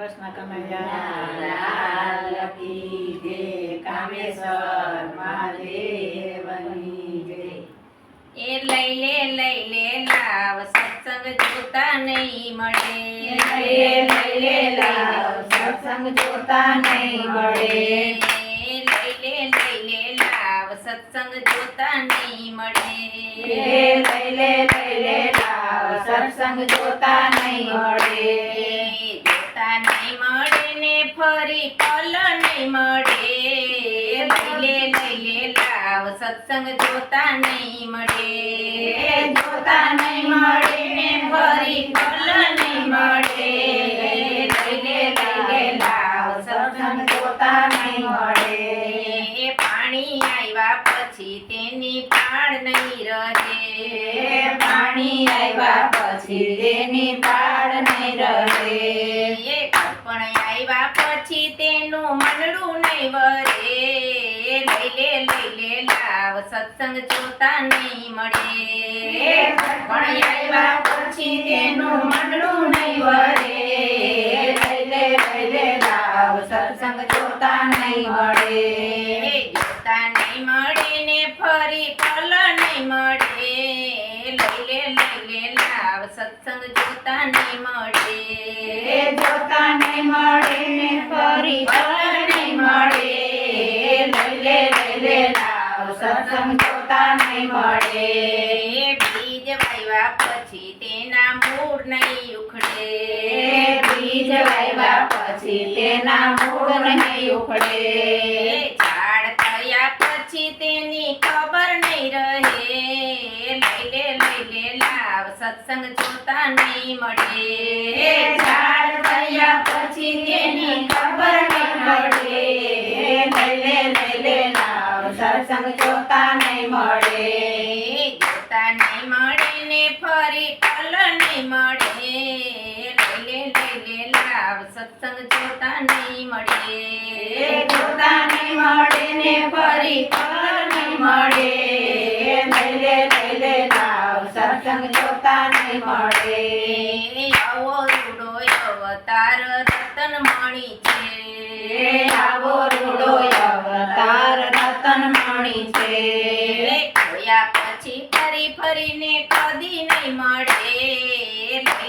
કૃષ્ણ કનૈયા જય કામેશ્વર મહાદેવની જય એ લઈ લે લઈ લે લાવ સત્સંગ જોતા નહીં મળે. લઈ લે લઈ લે લાવ સત્સંગ જોતા નહીં મળે. લઈ લે લઈ લે લાવ સત્સંગ જોતા નહીં મળે. એ લઈ લે લઈ લે લાવ સત્સંગ જોતા નહીં મળે. એ મળે ને ફરી કલ નહીં મળે. લઈ લે લઈ લે લાવ સત્સંગ જોતા નહીં મળે. જોતા નહીં મળે ને ફરી કલ નહીં મળે. લઈ લે લઈ લે લાવ સત્સંગ જોતા નહીં મળે. એ પાણી આવ્યા પછી તેની પાળ નહીં રહે. પાણી આવ્યા પછી તેની પાડ નહીં રહે. ને ફરી ફલ નહીં મળે લે લઈ લે લાવ સત્સંગ જોતા નહીં મળે જોતા નહીં મળે. લાવ સત્સંગ જોતા નહીં મળે બીજ વાવ્યા પછી તેના મૂળ નહીં ઉખડે. બીજ વાવ્યા પછી તેના મૂળ નહીં ઉખડે. ઝાડ થયા પછી તેની ખબર નહીં રહે. લઈ લે લઈ લે લાવ સત્સંગ જોતા નહીં મળે. ઝાડ થયા પછી તેની ખબર નહીં મળે લઈ લે સત્સંગ જોતા નહીં મળે. જોતા નહીં મળે ને ફરી ફલ નહીં મળે. લઈ લે લઈ લે લાવ સત્સંગ જોતા નહીં મળે. જોતા નહીં મળે ને ફરી ફળ નહીં મળે. લઈ લે લઈ લે લાવ સત્સંગ જોતા નહીં મળે. આવો રૂડો અવતાર રતન મણી છે. આવો રૂડો રતન છે જોયા પછી ફરી ફરીને કદી નહીં મળે.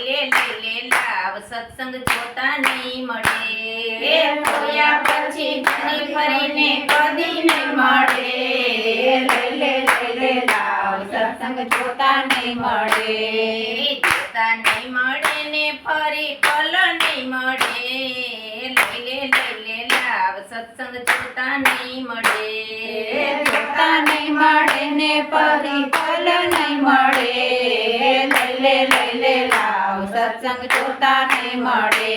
લે લે લે લાવ સત્સંગ જોતા નહીં મળે. જોયા પછી ફરી ફરીને કદી નહીં મળે. લે લે લે લાવ સત્સંગ જોતા નહીં મળે. જોતા નહીં મળે ને ફરી કલ નહીં મળે લઈ લે લઈ લે લાવ સત્સંગ જોતા નહીં મળે. એ જોતા નહીં મળે ને પરી ફલ નહીં મળે. લઈ લે લઈ લે લાવ સત્સંગ જોતા નહીં મળે.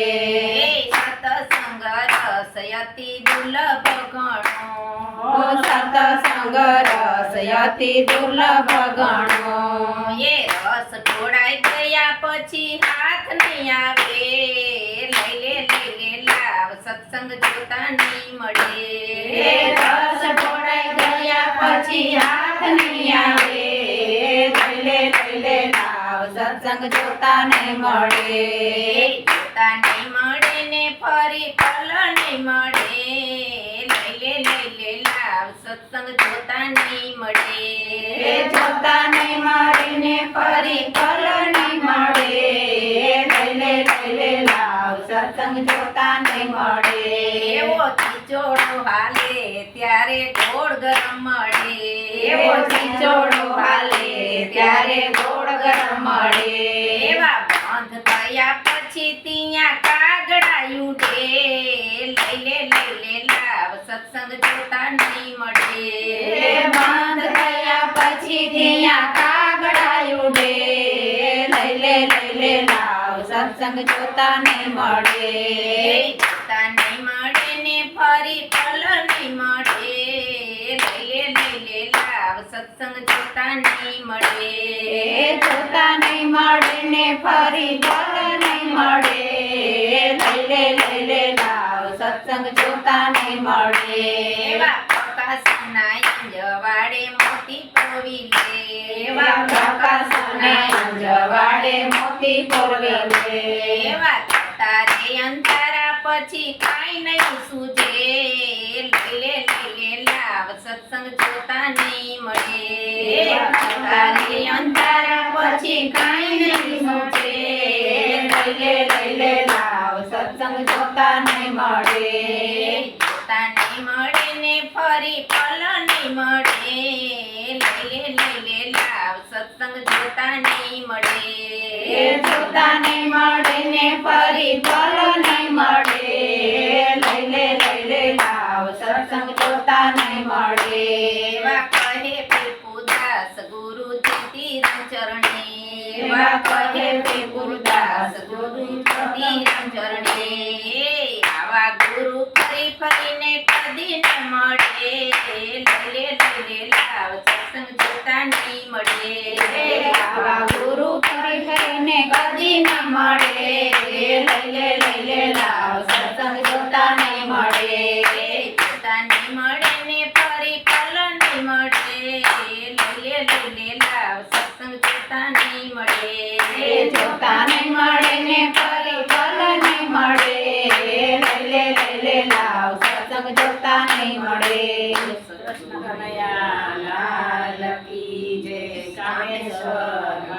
સત્સંગ સતસંગ રસ અતિ દુર્લભ ગણો. સત્સંગ સતસંગ રસ અતિ દુર્લભ ગણો. એ રસ ઢોળાઈ ગયા પછી હાથ નહીં આવે લઈ લે લઈ લે લાવ સત્સંગ મળે. રસ ઢોળાઈ ગયા પછી હાથ નહીં આવે. લઈ લે લઈ લાવ સત્સંગ જોતા નહીં મળે. જોતા નહીં મળે ને ફરી પલ નહીં મળે. લઈ લે લઈ લે લાવ સત્સંગ જોતા નહીં મળે. જોતા નહીં મળે ને ફરી પલ નહીં મળે. લઈ લે લઈ લે લાવ સત્સંગ જોતા નહીં મળે. એવો ચીચોડો હાલે ત્યારે ગોળ ગરમ મળે. એવો ચીચોડો હાલે ત્યારે ગોળ ગરમ મળે. એવા બંધ થયા પછી ત્યાં કાગડાયું ઉડે લઈ લે લઈ લે લાવ સત્સંગ જોતા નહીં મળે બંધ થયા પછી ત્યાં કાગડા ઉડે લઈ લે લઈ લે લાવ. સત્સંગ જોતા નહીં મળે. જોતા નહીં મળે ને ફરી ફલ નહીં મળે. લઈ લે લઈ લે લાવ સત્સંગ જોતા નહીં મળે. જોતા નહીં મળે ને ફરી ફળ નહીં મળે. લઈ લે લઈ લે લાવ સત્સંગ જોતા નહીં મળે અંજવાડે મોતી પરોવી લે. એવા પ્રકાશને અંજવાડે મોતી પોરવે એવા તારે અંધારા પછી કાઈ નહીં સુજે. લે લે લાવ સત્સંગ જોતા નહીં મળે. તારી અંધારા પછી કાઈ નહીં સુજે. લે લે લાવ સત્સંગ જોતા નહીં મળે. જોતા નહીં મળે ને ફરી ફલ નહીં મળે. લે લે લે લાવ સત્સંગ જોતા નહીં મળે. જોતા નહીં મળે ને ફરી ફળ નહીં મળે. લે લે લે લાવ સત્સંગ જોતા નહીં મળે. એવા કહે પીપુદાસ ગુરુ તીરમ ચરણે. એવા કહે પીપુદાસ ગુરુ તીરમ ચરણે. ફરીને કદીને મળે. લઈ લે લે લાવ, સત્સંગ જોતા નહીં મળે. આવા ગુરુ ફરી ફરીને કદીને મળે. લઈ લે લે લાવ, સત્સંગ જોતા નહીં મળે. જોતા નહીં મળે ને ફરી ફલ નહીં મળે. લઈ લે લે લાવ, સત્સંગ જોતા નહીં મળે. જોતા નહીં મળે ને ફરી નહીં મળે. લઈ લે લઈ લે લાવ સત્સંગ નહીં મળે. કૃષ્ણ કનૈયા લાલ કી જય કામેશ્વર.